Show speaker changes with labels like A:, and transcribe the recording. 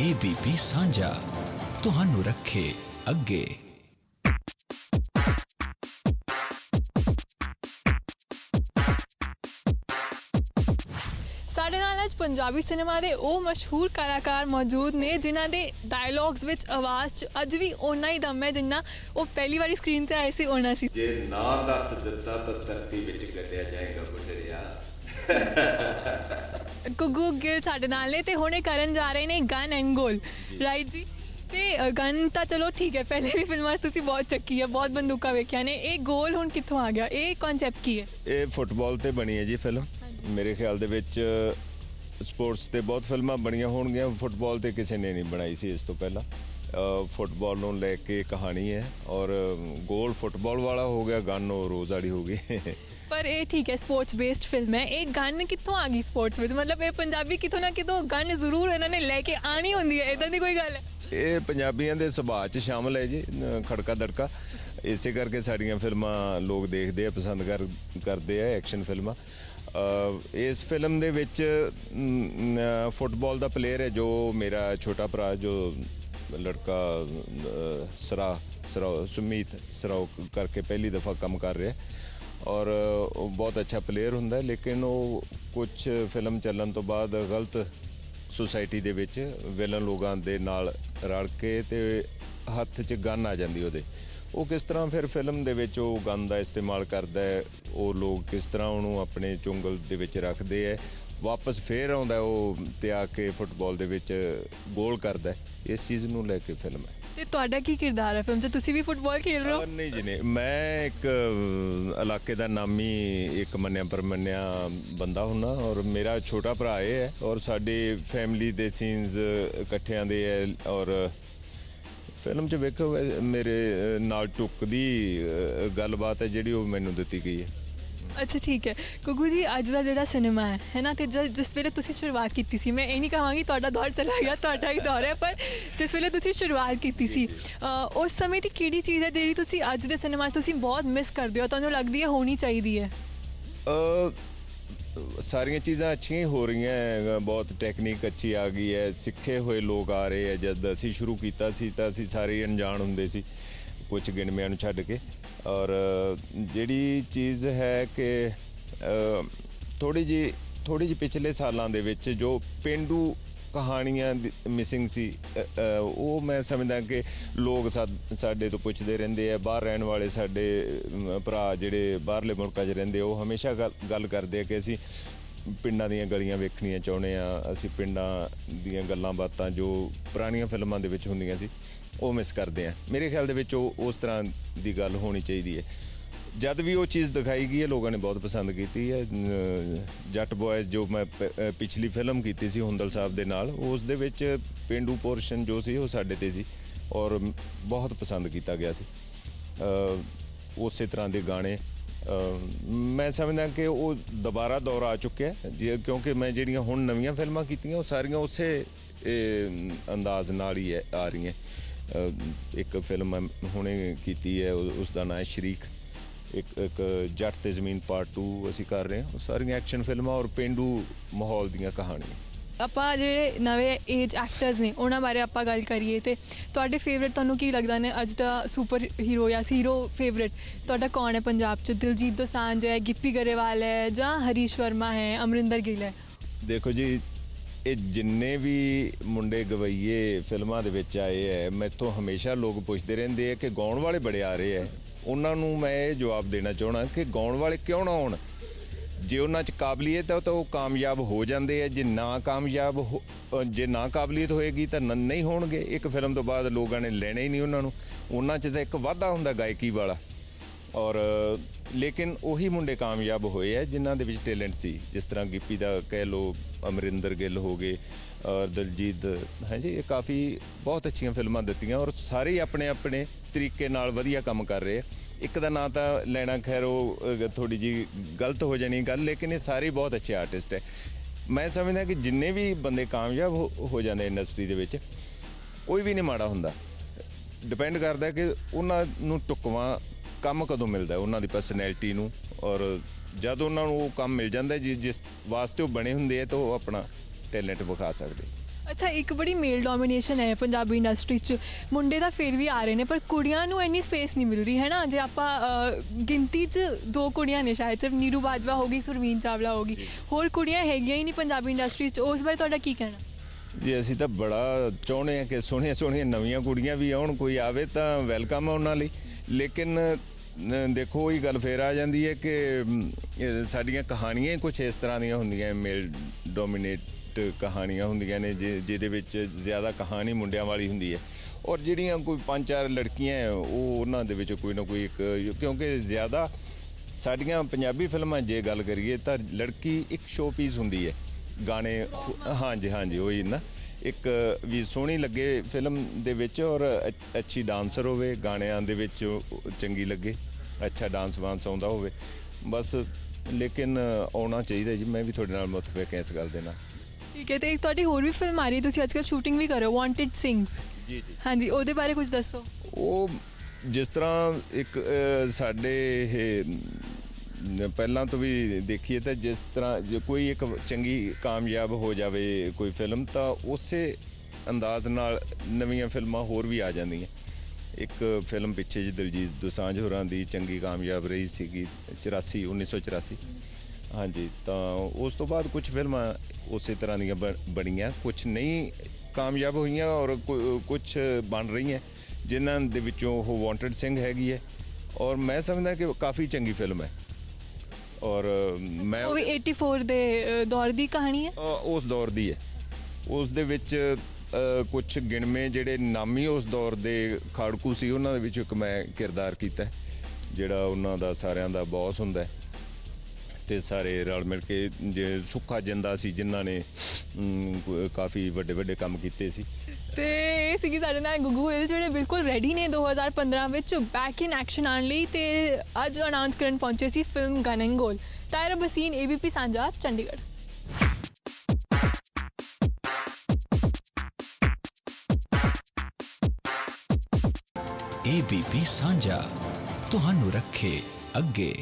A: ABP ਸਾਂਝਾ ਤੁਹਾਨੂੰ ਰੱਖੇ ਅੱਗੇ।
B: ਸਾਡੇ ਨਾਲ ਅੱਜ ਪੰਜਾਬੀ ਸਿਨੇਮਾ ਦੇ ਉਹ ਮਸ਼ਹੂਰ ਕਲਾਕਾਰ ਮੌਜੂਦ ਨੇ ਜਿਨ੍ਹਾਂ ਦੇ ਡਾਇਲੌਗਸ ਵਿੱਚ ਆਵਾਜ਼ 'ਚ ਅੱਜ ਵੀ ਓਨਾ ਹੀ ਦਮ ਹੈ ਜਿੰਨਾ ਉਹ ਪਹਿਲੀ ਵਾਰੀ ਸਕਰੀਨ ਤੇ ਆਏ ਸੀ ਓਨਾ ਸੀ।
C: ਜੇ ਨਾ ਦੱਸ ਦਿੱਤਾ ਤਾਂ ਧਰਤੀ ਵਿੱਚ ਗੱਡਿਆ ਜਾਏਗਾ ਬੁੱਢੜਿਆ
B: ਗੁੱਗੂ ਗਿੱਲ ਸਾਡੇ ਨਾਲ ਨੇ ਤੇ ਹੁਣੇ ਕਰਨ ਜਾ ਰਹੇ ਨੇ ਗਨ ਐਂਡ ਗੋਲ ਰਾਈਟ ਜੀ? ਤੇ ਗਨ ਤਾਂ ਚਲੋ ਠੀਕ ਹੈ ਪਹਿਲੇ ਵੀ ਫਿਲਮਾਂ ਤੁਸੀਂ ਬਹੁਤ ਚੱਕੀ ਹੈ ਬਹੁਤ ਬੰਦੂਕਾਂ ਵੇਖਿਆ ਨੇ। ਇਹ ਗੋਲ ਹੁਣ ਕਿੱਥੋਂ ਆ ਗਿਆ? ਇਹ ਕਨਸੈਪਟ ਕੀ ਹੈ?
D: ਇਹ ਫੁੱਟਬਾਲ ਤੇ ਬਣੀ ਹੈ ਜੀ ਫਿਲਮ ਮੇਰੇ ਖਿਆਲ ਦੇ ਵਿੱਚ ਸਪੋਰਟਸ ਤੇ ਬਹੁਤ ਫਿਲਮਾਂ ਬਣੀਆਂ ਹੋਣਗੀਆਂ। ਫੁੱਟਬਾਲ ਤੇ ਕਿਸੇ ਨੇ ਨਹੀਂ ਬਣਾਈ ਸੀ ਇਸ ਤੋਂ ਪਹਿਲਾਂ। ਫੁੱਟਬਾਲ ਨੂੰ ਲੈ ਕੇ ਕਹਾਣੀ ਹੈ ਔਰ ਗੋਲ ਫੁੱਟਬਾਲ ਵਾਲਾ ਹੋ ਗਿਆ ਗਨ ਉਹ ਰੋਜ਼ ਵਾਲੀ ਹੋ ਗਈ।
B: ਪਰ ਇਹ ਠੀਕ ਹੈ ਸਪੋਰਟਸ ਬੇਸਡ ਫਿਲਮ ਹੈ। ਇਹ ਗਨ ਕਿੱਥੋਂ ਆ ਗਈ ਸਪੋਰਟਸ ਵਿੱਚ? ਮਤਲਬ ਇਹ ਪੰਜਾਬੀ ਕਿਤੋਂ ਨਾ ਕਿਤੋਂ ਗਨ ਜ਼ਰੂਰ ਇਹਨਾਂ ਨੇ ਲੈ ਕੇ ਆਣੀ ਹੁੰਦੀ ਹੈ। ਇਦਾਂ ਦੀ ਕੋਈ ਗੱਲ ਹੈ?
D: ਇਹ ਪੰਜਾਬੀਆਂ ਦੇ ਸੁਭਾਅ 'ਚ ਸ਼ਾਮਲ ਹੈ ਜੀ ਖੜਕਾ ਦੜਕਾ ਇਸੇ ਕਰਕੇ ਸਾਡੀਆਂ ਫਿਲਮਾਂ ਲੋਕ ਦੇਖਦੇ ਆ, ਪਸੰਦ ਕਰ, ਕਰਦੇ ਆ ਐਕਸ਼ਨ ਫਿਲਮਾਂ। ਇਸ ਫਿਲਮ ਦੇ ਵਿੱਚ ਫੁੱਟਬਾਲ ਦਾ ਪਲੇਅਰ ਹੈ ਜੋ ਮੇਰਾ ਛੋਟਾ ਭਰਾ, ਜੋ ਲੜਕਾ ਸਰਾ ਸਰਾ, ਸੁਮੀਤ ਸਰਾਓ ਕਰਕੇ ਪਹਿਲੀ ਦਫਾ ਕੰਮ ਕਰ ਰਿਹਾ। ਔਰ ਉਹ ਬਹੁਤ ਅੱਛਾ ਪਲੇਅਰ ਹੁੰਦਾ ਲੇਕਿਨ ਉਹ ਕੁਝ ਫਿਲਮ ਚੱਲਣ ਤੋਂ ਬਾਅਦ ਗਲਤ ਸੁਸਾਇਟੀ ਦੇ ਵਿੱਚ ਵਿਲਨ ਲੋਕਾਂ ਦੇ ਨਾਲ ਰਲ ਕੇ ਤੇ ਹੱਥ 'ਚ ਗਨ ਆ ਜਾਂਦੀ ਉਹਦੇ। ਉਹ ਕਿਸ ਤਰ੍ਹਾਂ ਫਿਰ ਫਿਲਮ ਦੇ ਵਿੱਚ ਉਹ ਗਨ ਦਾ ਇਸਤੇਮਾਲ ਕਰਦਾ ਹੈ, ਉਹ ਲੋਕ ਕਿਸ ਤਰ੍ਹਾਂ ਉਹਨੂੰ ਆਪਣੇ ਚੁੰਗਲ ਦੇ ਵਿੱਚ ਰੱਖਦੇ ਹੈ, ਵਾਪਸ ਫੇਰ ਆਉਂਦਾ ਉਹ ਤੇ ਆ ਕੇ ਫੁੱਟਬਾਲ ਦੇ ਵਿੱਚ ਗੋਲ ਕਰਦਾ ਇਸ ਚੀਜ਼ ਨੂੰ ਲੈ ਕੇ ਫਿਲਮ ਹੈ।
B: ਤੇ ਤੁਹਾਡਾ ਕੀ ਕਿਰਦਾਰ ਹੈ ਫਿਲਮ 'ਚ? ਤੁਸੀਂ ਵੀ ਫੁੱਟਬਾਲ ਖੇਡ ਰਹੇ ਹੋ?
D: ਨਹੀਂ ਜੀ ਨਹੀਂ। ਮੈਂ ਇੱਕ ਇਲਾਕੇ ਦਾ ਨਾਮੀ ਇੱਕ ਮੰਨਿਆ ਪਰਮੰਨਿਆ ਬੰਦਾ ਹੁੰਨਾ ਔਰ ਮੇਰਾ ਛੋਟਾ ਭਰਾ ਇਹ ਹੈ ਔਰ ਸਾਡੇ ਫੈਮਿਲੀ ਦੇ ਸੀਨਸ ਇਕੱਠਿਆਂ ਦੇ ਹੈ ਔਰ ਫਿਲਮ 'ਚ ਵੇਖੋ ਮੇਰੇ ਨਾਲ ਟੁੱਕਦੀ ਅਹ, ਗੱਲਬਾਤ ਹੈ ਜਿਹੜੀ ਉਹ ਮੈਨੂੰ ਦਿੱਤੀ ਗਈ ਹੈ।
B: ਅੱਛਾ ਠੀਕ ਹੈ। ਗੁੱਗੂ ਜੀ ਅੱਜ ਦਾ ਜਿਹੜਾ ਸਿਨੇਮਾ ਹੈ ਹੈ ਨਾ? ਤੇ ਜ- ਜਿਸ ਵੇਲੇ ਤੁਸੀਂ ਸ਼ੁਰੂਆਤ ਕੀਤੀ ਸੀ ਮੈਂ ਇਹ ਨਹੀਂ ਕਹਾਂਗੀ ਤੁਹਾਡਾ ਦੌਰ ਚਲਾ ਗਿਆ ਤੁਹਾਡਾ ਹੀ ਦੌਰ ਹੈ ਪਰ ਜਿਸ ਵੇਲੇ ਤੁਸੀਂ ਸ਼ੁਰੂਆਤ ਕੀਤੀ ਸੀ ਅ, ਉਸ ਸਮੇਂ ਦੀ ਕਿਹੜੀ ਚੀਜ਼ ਹੈ ਜਿਹੜੀ ਤੁਸੀਂ ਅੱਜ ਦੇ ਸਿਨੇਮਾ 'ਚ ਤੁਸੀਂ ਬਹੁਤ ਮਿਸ ਕਰਦੇ ਹੋ? ਤੁਹਾਨੂੰ ਲੱਗਦੀ ਹੈ ਹੋਣੀ ਚਾਹੀਦੀ ਹੈ?
D: ਅ, ਸਾਰੀਆਂ ਚੀਜ਼ਾਂ ਅੱਛੀਆਂ ਹੀ ਹੋ ਰਹੀਆਂ ਹੈ, ਬਹੁਤ ਟੈਕਨੀਕ ਅੱਛੀ ਆ ਗਈ ਹੈ ਸਿੱਖੇ ਹੋਏ ਲੋਕ ਆ ਰਹੇ ਹੈ। ਜਦ ਅਸੀਂ ਸ਼ੁਰੂ ਕੀਤਾ ਸੀ ਤਾਂ ਅਸੀਂ ਸਾਰੇ ਹੀ ਅਣਜਾਣ ਹੁੰਦੇ ਸੀ। ਕੁਝ ਗਿਣਵਿਆਂ ਨੂੰ ਛੱਡ ਕੇ। ਔਰ, ਜਿਹੜੀ ਚੀਜ਼ ਹੈ ਕਿ ਥੋੜੀ ਜੀ ਥੋੜੀ ਜੀ ਪਿਛਲੇ ਸਾਲਾਂ ਦੇ ਵਿੱਚ ਜੋ ਪਿੰਡੂ ਕਹਾਣੀਆਂ ਮਿਸਿੰਗ ਸੀ ਉਹ ਮੈਂ ਸਮਝਦਾ ਕਿ ਲੋਕ ਸਾਡੇ ਤੋਂ ਪੁੱਛਦੇ ਰਹਿੰਦੇ ਆ। ਬਾਹਰ ਰਹਿਣ ਵਾਲੇ ਸਾਡੇ ਭਰਾ ਜਿਹੜੇ ਬਾਹਰਲੇ ਮੁਲਕਾਂ 'ਚ ਰਹਿੰਦੇ ਉਹ ਹਮੇਸ਼ਾ ਗੱਲ- ਗੱਲ ਕਰਦੇ ਆ ਕਿ ਅਸੀਂ ਪਿੰਡਾਂ ਦੀਆਂ ਗਲੀਆਂ ਵੇਖਣੀਆਂ ਚਾਹੁੰਦੇ ਆ ਅਸੀਂ ਪਿੰਡਾਂ ਦੀਆਂ ਗੱਲਾਂ ਬਾਤਾਂ ਜੋ ਪੁਰਾਣੀਆਂ ਫਿਲਮਾਂ ਦੇ ਵਿੱਚ ਹੁੰਦੀਆਂ ਸੀ, ਉਹ ਮਿਸ ਕਰਦੇ ਆ ਮੇਰੇ ਖਿਆਲ ਦੇ ਵਿੱਚ ਉਹ ਉਸ ਤਰ੍ਹਾਂ ਦੀ ਗੱਲ ਹੋਣੀ ਚਾਹੀਦੀ ਹੈ। ਜਦ ਵੀ ਉਹ ਚੀਜ਼ ਦਿਖਾਈ ਗਈ ਹੈ, ਲੋਕਾਂ ਨੇ ਬਹੁਤ ਪਸੰਦ ਕੀਤੀ ਹੈ। ਜੱਟ ਬॉयਜ਼ ਜੋ ਮੈਂ ਪਿਛਲੀ ਫਿਲਮ ਕੀਤੀ ਸੀ ਹੁੰਦਲ ਸਾਹਿਬ ਦੇ ਨਾਲ, ਉਸ ਦੇ ਵਿੱਚ ਪਿੰਡੂ ਪੋਰਸ਼ਨ ਜੋ ਸੀ, ਉਹ ਸਾਡੇ ਤੇ ਸੀ ਔਰ ਬਹੁਤ ਪਸੰਦ ਕੀਤਾ ਗਿਆ ਸੀ। ਉਸੇ ਤਰ੍ਹਾਂ ਦੇ ਗਾਣੇ ਮੈਂ ਸਮਝਦਾ ਕਿ ਉਹ ਦੁਬਾਰਾ ਦੌਰ ਆ ਚੁੱਕਿਆ ਹੈ, ਜੇ ਕਿਉਂਕਿ ਮੈਂ ਜਿਹੜੀਆਂ ਹੁਣ ਨਵੀਆਂ ਫਿਲਮਾਂ ਕੀਤੀਆਂ, ਉਹ ਸਾਰੀਆਂ ਉਸੇ ਅੰਦਾਜ਼ ਨਾਲ ਹੀ ਆ ਰਹੀਆਂ ਇੱਕ ਫਿਲਮ ਮੈਂ ਹੁਣੇ ਕੀਤੀ ਹੈ, ਉਹ- ਉਸ ਦਾ ਨਾਮ ਹੈ ਸ਼ਰੀਕ। ਇੱਕ ਇੱਕ ਜੱਟ ਤੇ ਜ਼ਮੀਨ ਪਾਰਟ 2 ਅਸੀਂ ਕਰ ਰਹੇ ਹਾਂ। ਉਹ ਸਾਰੀਆਂ ਐਕਸ਼ਨ ਫਿਲਮਾਂ ਔਰ ਪਿੰਡੂ ਮਾਹੌਲ ਦੀਆਂ ਕਹਾਣੀਆਂ।
B: ਆਪਾਂ ਜਿਹੜੇ ਨਵੇਂ ਏਜ ਐਕਟਰਸ ਨੇ, ਉਹਨਾਂ ਬਾਰੇ ਆਪਾਂ ਗੱਲ ਕਰੀਏ ਤੇ ਤੁਹਾਡੇ ਫੇਵਰਿਟ ਤੁਹਾਨੂੰ ਕੀ ਲੱਗਦਾ ਨੇ? ਅੱਜ ਦਾ ਸੁਪਰ ਹੀਰੋ ਜਾਂ ਹੀਰੋ ਫੇਵਰਿਟ ਤੁਹਾਡਾ ਕੌਣ ਹੈ ਪੰਜਾਬ 'ਚ? ਦਿਲਜੀਤ ਦੋਸਾਂਝ ਹੈ, ਗਿੱਪੀ ਗਰੇਵਾਲ ਹੈ ਜਾਂ ਹਰੀਸ਼ ਵਰਮਾ ਹੈ, ਅਮਰਿੰਦਰ ਗਿੱਲ ਹੈ?
D: ਦੇਖੋ ਜੀ, ਇਹ ਜਿੰਨੇ ਵੀ ਮੁੰਡੇ ਗਵਈਏ ਫਿਲਮਾਂ ਦੇ ਵਿੱਚ ਆਏ ਐ, ਮੈਥੋਂ ਹਮੇਸ਼ਾ ਲੋਕ ਪੁੱਛਦੇ ਰਹਿੰਦੇ ਆ ਕਿ ਗਾਉਣ ਵਾਲੇ ਬੜੇ ਆ ਰਹੇ ਐ। ਉਹਨਾਂ ਨੂੰ ਮੈਂ ਇਹ ਜਵਾਬ ਦੇਣਾ ਚਾਹਣਾ ਕਿ ਗਾਉਣ ਵਾਲੇ ਕਿਉਂ ਨਾ ਆਉਣ ਜੇ ਉਹਨਾਂ 'ਚ ਕਾਬਲੀਅਤ ਹੈ, ਤਾਂ ਉਹ ਕਾਮਯਾਬ ਹੋ ਜਾਂਦੇ ਆ। ਜੇ ਨਾ ਕਾਮਯਾਬ ਹੋ- ਜੇ ਨਾ ਕਾਬਲੀਅਤ ਹੋਏਗੀ, ਤਾਂ ਨ- ਨਹੀਂ ਹੋਣਗੇ। ਇੱਕ ਫਿਲਮ ਤੋਂ ਬਾਅਦ ਲੋਕਾਂ ਨੇ ਲੈਣੇ ਹੀ ਨਹੀਂ ਉਹਨਾਂ ਨੂੰ। ਉਹਨਾਂ 'ਚ ਤਾਂ ਇੱਕ ਵਾਧਾ ਹੁੰਦਾ ਗਾਇਕੀ ਵਾਲਾ। ਔਰ ਲੇਕਿਨ ਉਹੀ ਮੁੰਡੇ ਕਾਮਯਾਬ ਹੋਏ ਆ, ਜਿਨ੍ਹਾਂ ਦੇ ਵਿੱਚ ਟੈਲੈਂਟ ਸੀ। ਜਿਸ ਤਰ੍ਹਾਂ ਗਿੱਪੀ ਦਾ ਕਹਿ ਲੋ ਅਮਰਿੰਦਰ ਗਿੱਲ ਹੋ ਗਏ, ਔਰ ਦਲਜੀਤ, ਹੈ ਜੀ, ਇਹ ਕਾਫੀ ਬਹੁਤ ਅੱਛੀਆਂ ਫਿਲਮਾਂ ਦਿੱਤੀਆਂ ਔਰ ਸਾਰੇ ਆਪਣੇ ਆਪਣੇ ਤਰੀਕੇ ਨਾਲ ਵਧੀਆ ਕੰਮ ਕਰ ਰਹੇ ਆ। ਇੱਕ ਦਾ ਨਾਂ ਤਾਂ ਲੈਣਾ ਖੈਰ ਉਹ ਥੋੜੀ ਜੀ ਗਲਤ ਹੋ ਜਾਣੀ ਗੱਲ, ਲੇਕਿਨ ਇਹ ਸਾਰੇ ਬਹੁਤ ਅੱਛੇ ਆਰਟਿਸਟ ਹੈ। ਮੈਂ ਸਮਝਦਾ ਕਿ ਜਿੰਨੇ ਵੀ ਬੰਦੇ ਕਾਮਯਾਬ ਹੋ- ਹੋ ਜਾਂਦੇ ਇੰਡਸਟਰੀ ਦੇ ਵਿੱਚ, ਕੋਈ ਵੀ ਨਹੀਂ ਮਾੜਾ ਹੁੰਦਾ। ਡਿਪੈਂਡ ਕਰਦਾ ਕਿ ਉਹਨਾਂ ਨੂੰ ਟੁਕਵਾ ਕੰਮ ਕਦੋਂ ਮਿਲਦਾ ਉਹਨਾਂ ਦੀ ਪਰਸਨੈਲਿਟੀ ਨੂੰ? ਔਰ ਜਦ ਉਹਨਾਂ ਨੂੰ ਉਹ ਕੰਮ ਮਿਲ ਜਾਂਦਾ ਜਿ- ਜਿਸ ਵਾਸਤੇ ਉਹ ਬਣੇ ਹੁੰਦੇ ਆ ਤਾਂ ਉਹ ਆਪਣਾ ਟੈਲੈਂਟ ਵਿਖਾ ਸਕਦੇ।
B: ਅੱਛਾ ਇੱਕ ਬੜੀ ਮੇਲ ਡੋਮੀਨੇਸ਼ਨ ਹੈ ਪੰਜਾਬੀ ਇੰਡਸਟਰੀ 'ਚ। ਮੁੰਡੇ ਤਾਂ ਫਿਰ ਵੀ ਆ ਰਹੇ ਨੇ ਪਰ ਕੁੜੀਆਂ ਨੂੰ ਇੰਨੀ ਸਪੇਸ ਨਹੀਂ ਮਿਲ ਰਹੀ ਹੈ ਨਾ ਜੇ ਆਪਾਂ ਅ, ਗਿਣਤੀ 'ਚ ਦੋ ਕੁੜੀਆਂ ਨੇ ਸ਼ਾਇਦ ਸਿਰਫ ਨੀਰੂ ਬਾਜਵਾ ਹੋਗੀ ਸੁਰਵੀਨ ਚਾਵਲਾ ਹੋਗੀ ਹੋਰ ਕੁੜੀਆਂ ਹੈਗੀਆਂ ਹੀ ਨਹੀਂ ਪੰਜਾਬੀ ਇੰਡਸਟਰੀ 'ਚ। ਉਸ ਬਾਰੇ ਤੁਹਾਡਾ ਕੀ ਕਹਿਣਾ?
D: ਜੀ ਅਸੀਂ ਤਾਂ ਬੜਾ ਚਾਹੁੰਦੇ ਹਾਂ ਕਿ ਸੋਹਣੀਆਂ ਸੋਹਣੀਆਂ ਨਵੀਆਂ ਕੁੜੀਆਂ ਵੀ ਆਉਣ ਕੋਈ ਆਵੇ ਤਾਂ ਵੈਲਕਮ ਹੈ ਉਹਨਾਂ ਲਈ। ਲੇਕਿਨ ਦੇਖੋ ਇਹ ਗੱਲ ਫੇਰ ਆ ਜਾਂਦੀ ਹੈ ਕਿ ਸਾਡੀਆਂ ਕਹਾਣੀਆਂ ਹੀ ਕੁਝ ਇਸ ਤਰ੍ਹਾਂ ਦੀਆਂ ਹੁੰਦੀਆਂ ਮੇਲ ਡੋਮੀਨੇਟ ਕਹਾਣੀਆਂ ਹੁੰਦੀਆਂ ਨੇ, ਜਿ- ਜਿਹਦੇ ਵਿੱਚ ਜ਼ਿਆਦਾ ਕਹਾਣੀ ਮੁੰਡਿਆਂ ਵਾਲੀ ਹੁੰਦੀ ਹੈ। ਔਰ ਜਿਹੜੀਆਂ ਕੋਈ ਪੰਜ ਚਾਰ ਲੜਕੀਆਂ ਉਹ ਉਹਨਾਂ ਦੇ ਵਿੱਚ ਕੋਈ ਨਾ ਕੋਈ ਇੱਕ, ਕਿਉਂਕਿ ਜ਼ਿਆਦਾ ਸਾਡੀਆਂ ਪੰਜਾਬੀ ਫਿਲਮਾਂ ਜੇ ਗੱਲ ਕਰੀਏ ਤਾਂ ਲੜਕੀ ਇੱਕ ਸ਼ੋ ਪੀਸ ਹੁੰਦੀ ਹੈ। ਗਾਣੇ ਹਾਂਜੀ ਹਾਂਜੀ, ਉਹੀ ਨਾ। ਇੱਕ ਵੀ ਸੋਹਣੀ ਲੱਗੇ ਫਿਲਮ ਦੇ ਵਿੱਚ ਔਰ ਅੱਛੀ ਡਾਂਸਰ ਹੋਵੇ ਗਾਣਿਆਂ ਦੇ ਵਿੱਚ ਚੰਗੀ ਲੱਗੇ ਅੱਛਾ ਡਾਂਸ ਵਾਂਸ ਆਉਂਦਾ ਹੋਵੇ। ਬਸ ਲੇਕਿਨ ਆਉਣਾ ਚਾਹੀਦਾ ਜੀ ਮੈਂ ਵੀ ਤੁਹਾਡੇ ਨਾਲ ਮੁਤਫਿਕ ਹਾਂ ਇਸ ਗੱਲ ਦੇ ਨਾਲ।
B: ਠੀਕ ਹੈ ਤੇ ਇੱਕ ਤੁਹਾਡੀ ਹੋਰ ਵੀ ਫਿਲਮ ਆ ਰਹੀ ਤੁਸੀਂ ਅੱਜਕੱਲ ਸ਼ੂਟਿੰਗ ਵੀ ਕਰ ਰਹੇ ਹੋ ਵਾਂਟਡ ਸਿੰਗਸ
D: ਜੀ ਜੀ।
B: ਹਾਂਜੀ ਉਹਦੇ ਬਾਰੇ ਕੁਝ ਦੱਸੋ।
D: ਉਹ ਜਿਸ ਤਰ੍ਹਾਂ ਇੱਕ ਸਾਡੇ ਇਹ ਪਹਿਲਾਂ ਤੋਂ ਵੀ ਦੇਖੀਏ ਤਾਂ ਜਿਸ ਤਰ੍ਹਾਂ ਜੇ ਕੋਈ ਇੱਕ ਚੰਗੀ ਕਾਮਯਾਬ ਹੋ ਜਾਵੇ ਕੋਈ ਫਿਲਮ, ਤਾਂ ਉਸੇ ਅੰਦਾਜ਼ ਨਾਲ ਨਵੀਆਂ ਫਿਲਮਾਂ ਹੋਰ ਵੀ ਆ ਜਾਂਦੀਆਂ। ਇੱਕ ਫਿਲਮ ਪਿੱਛੇ ਜੀ ਦਿਲਜੀਤ ਦੋਸਾਂਝ ਹੋਰਾਂ ਦੀ ਚੰਗੀ ਕਾਮਯਾਬ ਰਹੀ ਸੀਗੀ 84 1984 ਹਾਂਜੀ, ਤਾਂ ਉਸ ਤੋਂ ਬਾਅਦ ਕੁਝ ਫਿਲਮਾਂ ਉਸੇ ਤਰ੍ਹਾਂ ਦੀਆਂ ਬਣ- ਬਣੀਆਂ। ਕੁਝ ਨਹੀਂ ਕਾਮਯਾਬ ਹੋਈਆਂ ਔਰ ਕੁਝ ਬਣ ਰਹੀਆਂ, ਜਿਨ੍ਹਾਂ ਦੇ ਵਿੱਚੋਂ ਉਹ ਵਾਂਟਡ ਸਿੰਘ ਹੈਗੀ ਹੈ। ਔਰ ਮੈਂ ਸਮਝਦਾ ਕਿ ਕਾਫੀ ਚੰਗੀ ਫਿਲਮ ਹੈ। ਔਰ ਮੈਂ
B: ਉਹ ਵੀ 84 ਦੇ ਅ, ਦੌਰ ਦੀ ਕਹਾਣੀ ਹੈ?
D: ਅ, ਉਸ ਦੌਰ ਦੀ ਹੈ। ਉਸ ਦੇ ਵਿੱਚ ਕੁਝ ਗਿਣਵੇਂ ਜਿਹੜੇ ਨਾਮੀ ਉਸ ਦੌਰ ਦੇ ਖਾੜਕੂ ਸੀ ਉਹਨਾਂ ਦੇ ਵਿੱਚ ਇੱਕ ਮੈਂ ਕਿਰਦਾਰ ਕੀਤਾ ਹੈ, ਜਿਹੜਾ ਉਹਨਾਂ ਦਾ ਸਾਰਿਆਂ ਦਾ ਬੌਸ ਹੁੰਦਾ ਹੈ। ਤੇ ਸਾਰੇ ਰਲ ਮਿਲ ਕੇ ਜੇ ਸੁੱਖਾ ਜਿੰਦਾ ਸੀ ਜਿਨ੍ਹਾਂ ਨੇ ਅਮ, ਕਾਫੀ ਵੱਡੇ ਵੱਡੇ ਕੰਮ ਕੀਤੇ ਸੀ।
B: ਤੇ ਇਹ ਸੀਗੀ ਸਾਡੇ ਨਾਲ ਗੁੱਗੂ ਹਿੱਲ ਜਿਹੜੇ ਬਿਲਕੁਲ ਰੈਡੀ ਨੇ 2015 ਵਿੱਚ ਬੈਕ ਇਨ ਐਕਸ਼ਨ ਆਉਣ ਲਈ ਤੇ ਅੱਜ ਅਨਾਉਂਸ ਕਰਨ ਪਹੁੰਚੇ ਸੀ ਫਿਲਮ ਗਨੰਗੋਲ ਤਾਇਰ ਬਸੀਨ ਏਬੀਪੀ ਸਾਂਝਾ, ਚੰਡੀਗੜ੍ਹ।
A: ABP ਸਾਂਝਾ, ਤੁਹਾਨੂੰ ਰੱਖੇ ਅੱਗੇ।